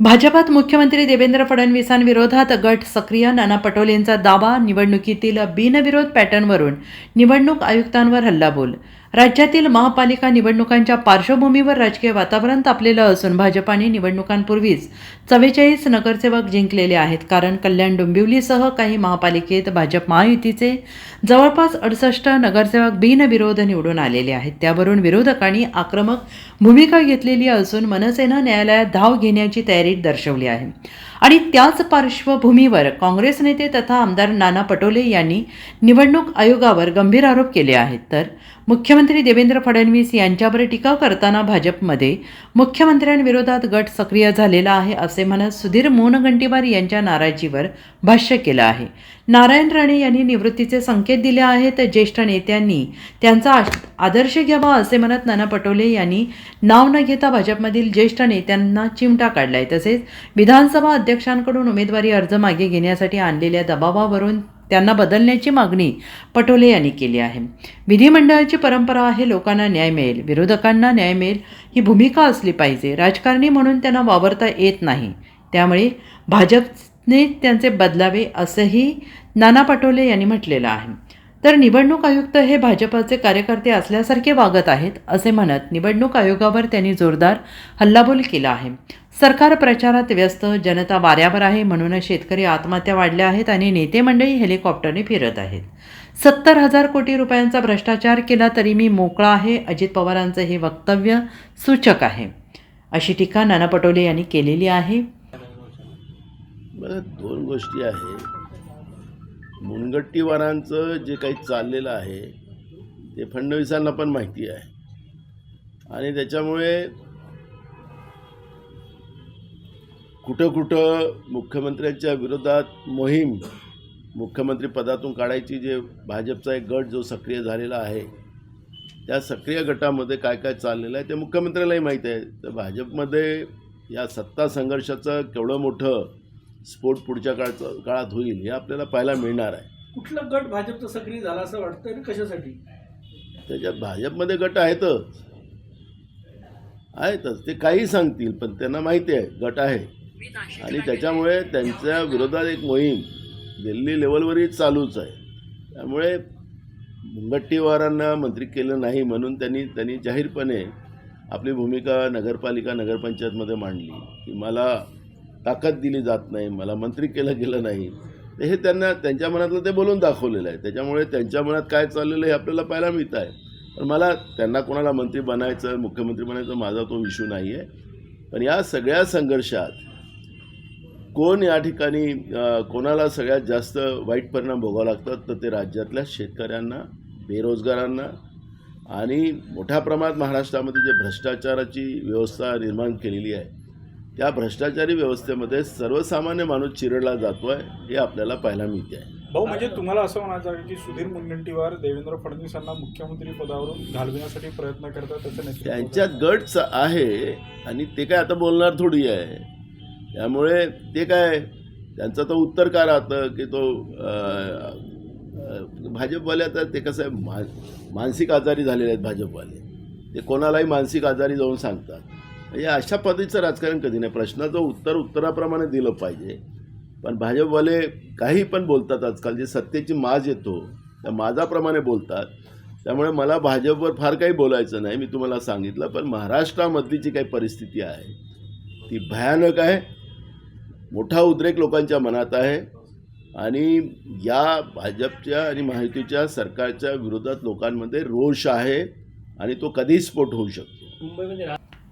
भाजपात मुख्यमंत्री देवेंद्र फडणवीसांविरोधात गट सक्रिय नाना पटोलेंचा दावा निवडणुकीतील बिनविरोध पॅटर्नवरून निवडणूक आयुक्तांवर हल्लाबोल राज्यातील महापालिका निवडणुकांच्या पार्श्वभूमीवर राजकीय वातावरण तापलेलं असून भाजपाने निवडणुकांपूर्वीच चव्वेचाळीस नगरसेवक जिंकलेले आहेत. कारण कल्याण डोंबिवलीसह काही महापालिकेत भाजप महायुतीचे जवळपास अडसष्ट नगरसेवक बिनविरोध निवडून आलेले आहेत. त्यावरून विरोधकांनी आक्रमक भूमिका घेतलेली असून मनसेनं न्यायालयात धाव घेण्याची तयारी दर्शवली आहे. आणि त्याच पार्श्वभूमीवर काँग्रेस नेते तथा आमदार नाना पटोले यांनी निवडणूक आयोगावर गंभीर आरोप केले आहेत. तर मुख्यमंत्री देवेंद्र फडणवीस यांच्यावर टीका करताना भाजपमध्ये मुख्यमंत्र्यांविरोधात गट सक्रिय झालेला आहे असे म्हणत सुधीर मोनगंटीवार यांच्या नाराजीवर भाष्य केलं आहे. नारायण राणे यांनी निवृत्तीचे संकेत दिले आहेत. ज्येष्ठ नेत्यांनी त्यांचा आदर्श घ्यावा असे म्हणत नाना पटोले यांनी नाव न घेता भाजपमधील ज्येष्ठ नेत्यांना चिमटा काढलाय. तसेच विधानसभा अध्यक्षांकडून उमेदवारी अर्ज मागे घेण्यासाठी आणलेल्या दबावावरून त्यांना बदलण्याची मागणी पटोले यांनी केली आहे. विधिमंडळाची परंपरा आहे लोकांना न्याय मिळेल. विरोधकांना न्याय मिळेल ही भूमिका असली पाहिजे. राजकारणी म्हणून त्यांना वावरता येत नाही. त्यामुळे भाजपने त्यांचे बदलावे असंही नाना पटोले यांनी म्हटलेलं आहे. तर निवडणूक आयुक्त हे भाजपाचे कार्यकर्ते असल्यासारखे वागत आहेत असे म्हणत निवडणूक आयोगावर त्यांनी जोरदार हल्लाबोल केला आहे. सरकार प्रचारात व्यस्त जनता वाऱ्यावर आहे म्हणूनच शेतकरी आत्महत्या वाढल्या आहेत आणि नेते मंडळी हेलिकॉप्टरने फिरत आहेत. सत्तर हजार कोटी रुपयांचा भ्रष्टाचार केला तरी मी मोकळा आहे अजित पवारांचं हे वक्तव्य सूचक आहे. अशी टीका नाना पटोले यांनी केलेली आहे. दोन गोष्टी आहे मुनगट्टीवारांचं जे काही चाललेलं आहे ते फडणवीसांना पण माहिती आहे. आणि त्याच्यामुळे कुठं कुठं मुख्यमंत्र्यांच्या विरोधात मोहीम मुख्यमंत्री पदातून काढायची जे भाजपचा एक गट जो सक्रिय झालेला आहे त्या सक्रिय गटामध्ये काय काय चाललेलं आहे ते मुख्यमंत्र्यालाही माहीत आहे. तर भाजपमध्ये या सत्ता संघर्षाचं केवढं मोठं स्फोट पुढच्या काळाचं काळात होईल हे आपल्याला पाहायला मिळणार आहे. कुठला गट भाजपचा सक्रिय झाला असं वाटतं आणि कशासाठी? त्याच्यात भाजपमध्ये गट आहेतच. आहेतच. ते काही सांगतील पण त्यांना माहिती आहे गट आहे. आणि त्याच्यामुळे त्यांच्या विरोधात एक मोहीम दिल्ली लेवलवरही चालूच आहे. त्यामुळे मुनगट्टीवारांना मंत्री केलं नाही म्हणून त्यांनी त्यांनी जाहीरपणे आपली भूमिका नगरपालिका नगरपंचायतमध्ये मांडली. की मला ताकद दिली जात नाही मला मंत्री केलं गेलं नाही. हे त्यांना त्यांच्या मनातलं ते बोलून दाखवलेलं आहे. त्याच्यामुळे त्यांच्या मनात काय चाललेलं हे आपल्याला पाहायला मिळत आहे. पण मला त्यांना कोणाला मंत्री बनायचं मुख्यमंत्री बनायचं माझा तो इश्यू नाही आहे. पण या सगळ्या संघर्षात कोण या ठिकाणी कोणाला सगळ्यात जास्त वाईट परिणाम भोगावं लागतात तर ते राज्यातल्या शेतकऱ्यांना बेरोजगारांना आणि मोठ्या प्रमाणात महाराष्ट्रामध्ये जे भ्रष्टाचाराची व्यवस्था निर्माण केलेली आहे त्या भ्रष्टाचारी व्यवस्थेमध्ये सर्वसामान्य माणूस चिरडला जातो आहे हे आपल्याला पाहायला मिळते. आहे भाऊ म्हणजे तुम्हाला असं म्हणायचं आहे की सुधीर मुनगंटीवार देवेंद्र फडणवीस यांना मुख्यमंत्री पदावरून घालविण्यासाठी प्रयत्न करतात त्याचं नेतृत्व त्यांच्यात गटच आहे आणि ते काय आता बोलणार थोडी आहे. त्यामुळे ते काय त्यांचं तर उत्तर काय राहतं की तो भाजपवाले आता ते कसं आहे मा मानसिक आजारी झालेले आहेत भाजपवाले. ते कोणालाही मानसिक आजारी जाऊन सांगतात. म्हणजे अशा पद्धतीचं राजकारण कधी नाही. प्रश्नाचं उत्तर उत्तराप्रमाणे दिलं पाहिजे. पण भाजपवाले काही पण बोलतात आजकाल जे सत्तेची माज येतो त्या माजाप्रमाणे बोलतात. त्यामुळे मला भाजपवर फार काही बोलायचं नाही मी तुम्हाला सांगितलं. पण महाराष्ट्रामधली जी काही परिस्थिती आहे ती भयानक आहे. मोठा उद्रेक लोकांच्या मनात आहे. आणि या भाजपच्या आणि महायुतीच्या सरकारच्या विरोधात लोकांमध्ये रोष आहे आणि तो कधीही स्फोट होऊ शकतो. मुंबई म्हणजे